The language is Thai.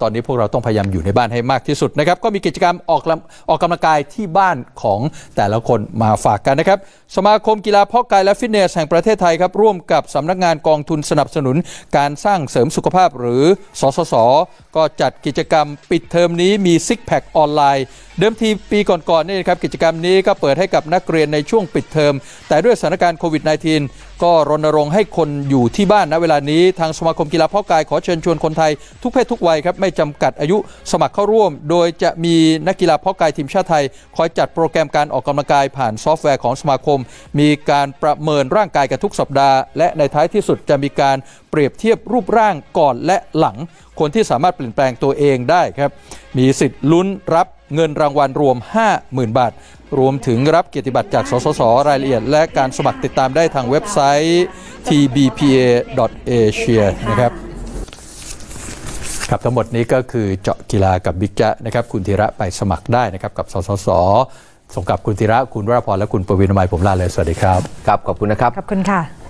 ตอนนี้พวกเราต้องพยายามอยู่ในบ้านให้มากที่สุดนะครับ ก็มีกิจกรรมออกกำออกกำลังกายที่บ้านของแต่ละคนมาฝากกันนะครับ สมาคมกีฬาเพาะกายและฟิตเนสแห่งประเทศไทยครับ ร่วมกับสำนักงานกองทุนสนับสนุน การสร้างเสริมสุขภาพหรือสสส ก็จัดกิจกรรมปิดเทอมนี้มีซิกแพคออนไลน์เดิมทีปีก่อนๆนี่นะครับกิจกรรมนี้ก็เปิดให้กับนักเรียนในช่วงปิดเทอม แต่ด้วยสถานการณ์โควิด -19 ก็รณรงค์ให้คนอยู่ที่บ้านณเวลานี้ทางสมาคมกีฬาเพาะกายขอเชิญชวนคนไทยทุกเพศทุกวัยครับไม่จำกัดอายุสมัครเข้าร่วม โดยจะมีนักกีฬาเพาะกายทีมชาติไทย คอยจัดโปรแกรมการออกกำลังกายผ่านซอฟต์แวร์ของสมาคม มีการประเมินร่างกายกันทุกสัปดาห์ และในท้ายที่สุดจะมีการเปรียบเทียบรูปร่างก่อนและหลัง คนที่สามารถเปลี่ยนแปลงตัวเองได้ครับ มีสิทธิ์ลุ้นรับเงินรางวัลรวม 50,000 บาท รวมถึงรับเกียรติบัตรจาก สสส รายละเอียด และการสมัครติดตามได้ทางเว็บไซต์ tbpa.asia นะครับ ครับทั้งหมดนี้ก็คือเจาะกีฬากับบิ๊กจ๊ะนะครับคุณธีระไปสมัครได้นะครับกับสสสส่งกับคุณธีระคุณวรพรและคุณประวินอมัยผมลาเลยสวัสดีครับครับขอบคุณนะครับขอบคุณค่ะ